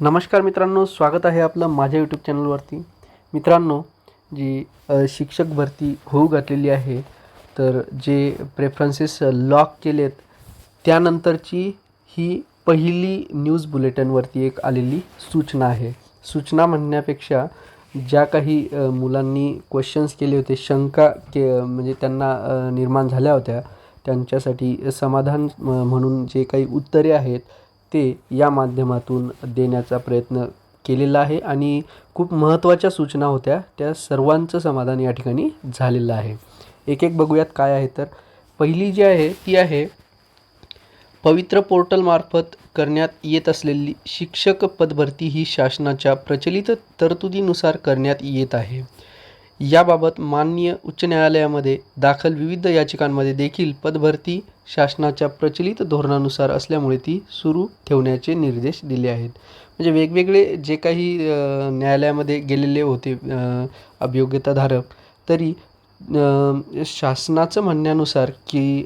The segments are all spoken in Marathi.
नमस्कार मित्रांनो स्वागत आहे आपलं माझ्या यूट्यूब चॅनलवरती मित्रांनो जी शिक्षक भरती होऊ घातलेली आहे तर जे प्रेफरन्सेस लॉक केलेत त्यानंतरची ही पहिली न्यूज बुलेटिनवरती एक आलेली सूचना आहे. सूचना म्हणण्यापेक्षा ज्या काही मुलांनी क्वेश्चन्स केले होते शंका के म्हणजे त्यांना निर्माण झाल्या होत्या त्यांच्यासाठी समाधान म- म्हणून जे काही उत्तरे आहेत ते या माध्यमातून देण्याचा प्रयत्न केलेला आहे आणि खूप महत्त्वाच्या सूचना होत्या. त्या सर्वांचं समाधान या ठिकाणी झालेलं आहे. एक एक बघूयात काय आहे तर. पहिली जी आहे ती आहे पवित्र पोर्टलमार्फत करण्यात येत असलेली शिक्षक पदभरती ही शासनाच्या प्रचलित तरतुदीनुसार करण्यात येत आहे. याबाबत माननीय उच्च न्यायालयामध्ये दाखल विविध याचिकांमध्ये देखील पदभरती शासनाच्या प्रचलित धोरणानुसार असल्यामुळे ती सुरू ठेवण्याचे निर्देश दिले आहेत. म्हणजे वेगवेगळे जे काही न्यायालयामध्ये गेलेले होते अभियोग्यताधारक तरी शासनाचं म्हणण्यानुसार की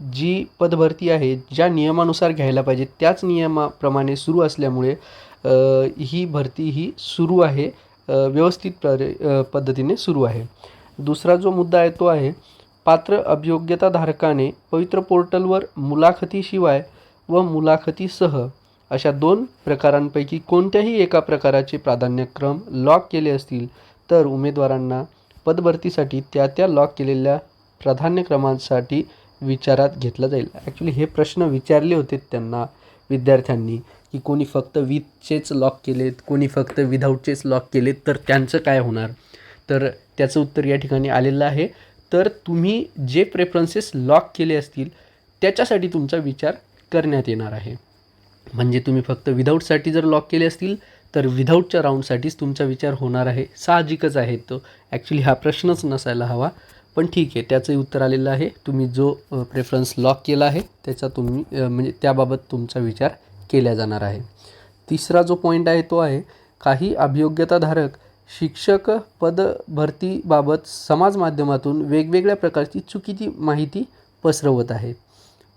जी पदभरती आहे ज्या नियमानुसार घ्यायला पाहिजे त्याच नियमाप्रमाणे सुरू असल्यामुळे ही भरती ही सुरू आहे. व्यवस्थित प्र पद्धतीने सुरू आहे. दुसरा जो मुद्दा आहे तो आहे पात्र अभियोग्यताधारकाने पवित्र पोर्टलवर मुलाखतीशिवाय व मुलाखतीसह अशा दोन प्रकारांपैकी कोणत्याही एका प्रकाराचे प्राधान्यक्रम लॉक केले असतील तर उमेदवारांना पदभरतीसाठी त्या त्या लॉक केलेल्या प्राधान्यक्रमांसाठी विचारात घेतला जाईल. ॲक्च्युली हे प्रश्न विचारले होते त्यांना विद्यार्थ्यांनी. की कोणी फक्त विथचेच लॉक केलेत कोणी फक्त विदाऊटचेच लॉक केलेत तर त्यांचं काय होणार? तर त्याचं उत्तर या ठिकाणी आलेलं आहे. तर तुम्ही जे प्रेफरन्सेस लॉक केले असतील त्याच्यासाठी तुमचा विचार करण्यात येणार आहे. म्हणजे तुम्ही फक्त विदाऊटसाठी जर लॉक केले असतील तर विदाऊटच्या राऊंडसाठीच तुमचा विचार होणार आहे. साहजिकच आहे तो. ॲक्च्युली हा प्रश्नच नसायला हवा. पण ठीक आहे त्याचंही उत्तर आलेलं आहे. तुम्ही जो प्रेफरन्स लॉक केला आहे त्याचा तुम्ही म्हणजे त्याबाबत तुमचा विचार केल्या जाणार आहे. तिसरा जो पॉईंट आहे तो आहे काही अभियोग्यताधारक शिक्षक पद भरतीबाबत समाज माध्यमातून वेगवेगळ्या प्रकारची चुकीची माहिती पसरवत आहे.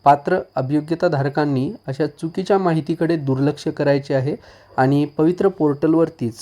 पात्र अभियोग्यताधारकांनी अशा चुकीच्या माहितीकडे दुर्लक्ष करायचे आहे आणि पवित्र पोर्टलवरतीच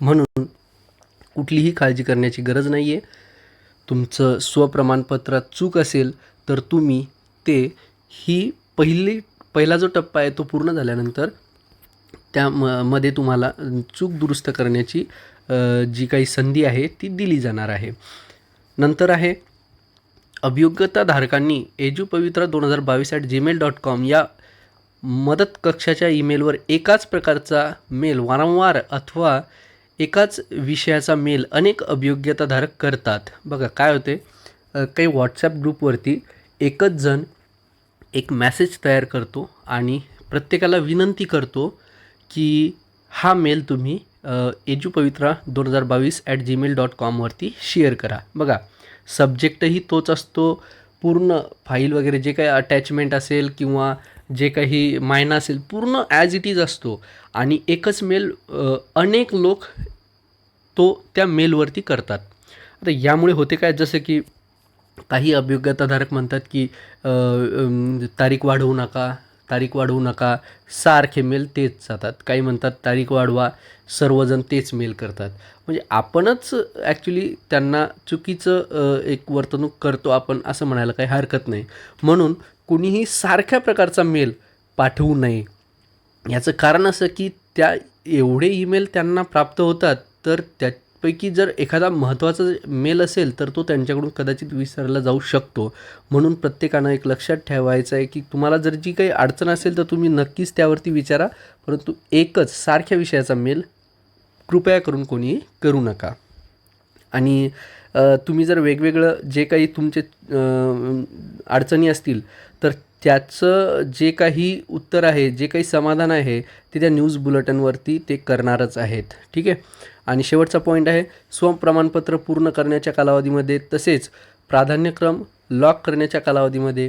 म्हणून कुठलीही काळजी करण्याची गरज नाही आहे तुमचं स्वप्रमाणपत्रात चूक असेल तर तुम्ही ते ही पहिली पहिला जो टप्पा आहे तो पूर्ण झाल्यानंतर त्या म मध्ये तुम्हाला चूक दुरुस्त करण्याची जी काही संधी आहे ती दिली जाणार आहे. नंतर आहे अभियोग्यताधारकांनी एजू पवित्रा दोन हजार बावीस ॲट जीमेल डॉट कॉम या मदत कक्षाच्या ईमेलवर एकाच प्रकारचा मेल वारंवार अथवा एकाच विषयाचा मेल अनेक अभियोग्यताधारक करतात. बघा काय होते? काही व्हॉट्सॲप ग्रुपवरती एकच जण एक मॅसेज तयार करतो आणि प्रत्येकाला विनंती करतो की हा मेल तुम्ही एजू पवित्रा दोन हजार बावीस ॲट जीमेल डॉट कॉमवरती शेअर करा. बघा सब्जेक्टही तोच असतो पूर्ण फाईल वगैरे जे काही अटॅचमेंट असेल किंवा जे काही मायना असेल पूर्ण ॲज इट इज असतो. आणि एकच मेल अनेक लोक तो त्या मेलवरती करतात. आता यामुळे होते काय जसं की काही अभियोग्यताधारक म्हणतात की तारीख वाढवू नका तारीख वाढवू नका. सारखे मेल तेच जातात. काही म्हणतात तारीख वाढवा सर्वजण तेच मेल करतात. म्हणजे आपणच ॲक्च्युली त्यांना चुकीचं एक वर्तणूक करतो आपण असं म्हणायला काही हरकत नाही. म्हणून कुणीही सारख्या प्रकारचा मेल पाठवू नये. याचं कारण असं की त्या एवढे ईमेल त्यांना प्राप्त होतात तर त्या पैकी जर एखादा महत्त्वाचा मेल असेल तर तो त्यांच्याकडून कदाचित विसरला जाऊ शकतो. म्हणून प्रत्येकानं एक लक्षात ठेवायचं आहे की तुम्हाला जर जी काही अडचण असेल तर तुम्ही नक्कीच त्यावरती विचारा. परंतु एकच सारख्या विषयाचा मेल कृपया करून कोणी करू नका. आणि तुम्ही जर वेगवेगळं जे काही तुमचे अडचणी असतील तर त्याचं जे काही उत्तर आहे जे काही समाधान आहे ते त्या न्यूज बुलेटिनवरती ते करणारच आहेत. ठीक आहे? आणि शेवटचा पॉईंट आहे स्वप्रमाणपत्र पूर्ण करण्याच्या कालावधीमध्ये तसेच प्राधान्यक्रम लॉक करण्याच्या कालावधीमध्ये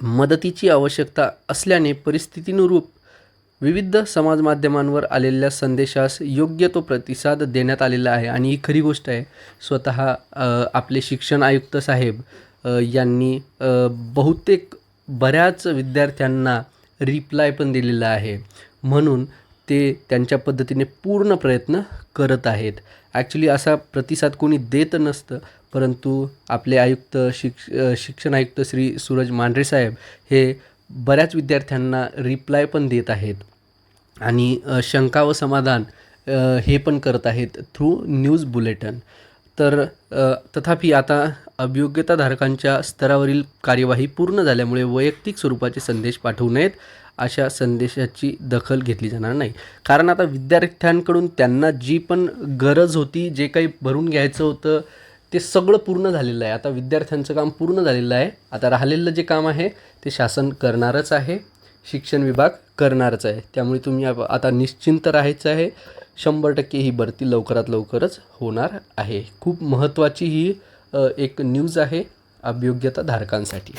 मदतीची आवश्यकता असल्याने परिस्थितीनुरूप विविध समाज माध्यमांवर आलेल्या संदेशास योग्य तो प्रतिसाद देण्यात आलेला आहे. आणि ही खरी गोष्ट आहे स्वतः आपले शिक्षण आयुक्त साहेब यांनी बहुतेक बऱ्याच विद्यार्थ्यांना रिप्लाय पण दिलेला आहे. म्हणून ते त्यांच्या पद्धतीने पूर्ण प्रयत्न करत आहेत. ॲक्च्युली असा प्रतिसाद कोणी देत नसतं परंतु आपले आयुक्त शिक्ष शिक्षण आयुक्त श्री सूरज मांढरे साहेब हे बऱ्याच विद्यार्थ्यांना रिप्लाय पण देत आहेत. आणि शंका व समाधान हे पण करत आहेत थ्रू न्यूज बुलेटन तर तथापि आता अभियोग्यताधारकांच्या स्तरावरील कार्यवाही पूर्ण झाल्यामुळे वैयक्तिक स्वरूपाचे संदेश पाठवू नयेत अशा संदेशाची दखल घेतली जाणार नाही. कारण आता विद्यार्थ्यांकडून त्यांना जी पण गरज होती जे काही भरून घ्यायचं होतं ते सगळं पूर्ण झालेलं आहे. आता विद्यार्थ्यांचं काम पूर्ण झालेलं आहे. आता राहिलेलं जे काम आहे ते शासन करणारच आहे. शिक्षण विभाग करणारच आहे. त्यामुळे तुम्ही आता निश्चिंत राहायचं आहे. शंभर टक्के ही भरती लवकरात लवकरच होणार आहे. खूप महत्त्वाची ही एक न्यूज आहे अभियोग्यता धारकांसाठी.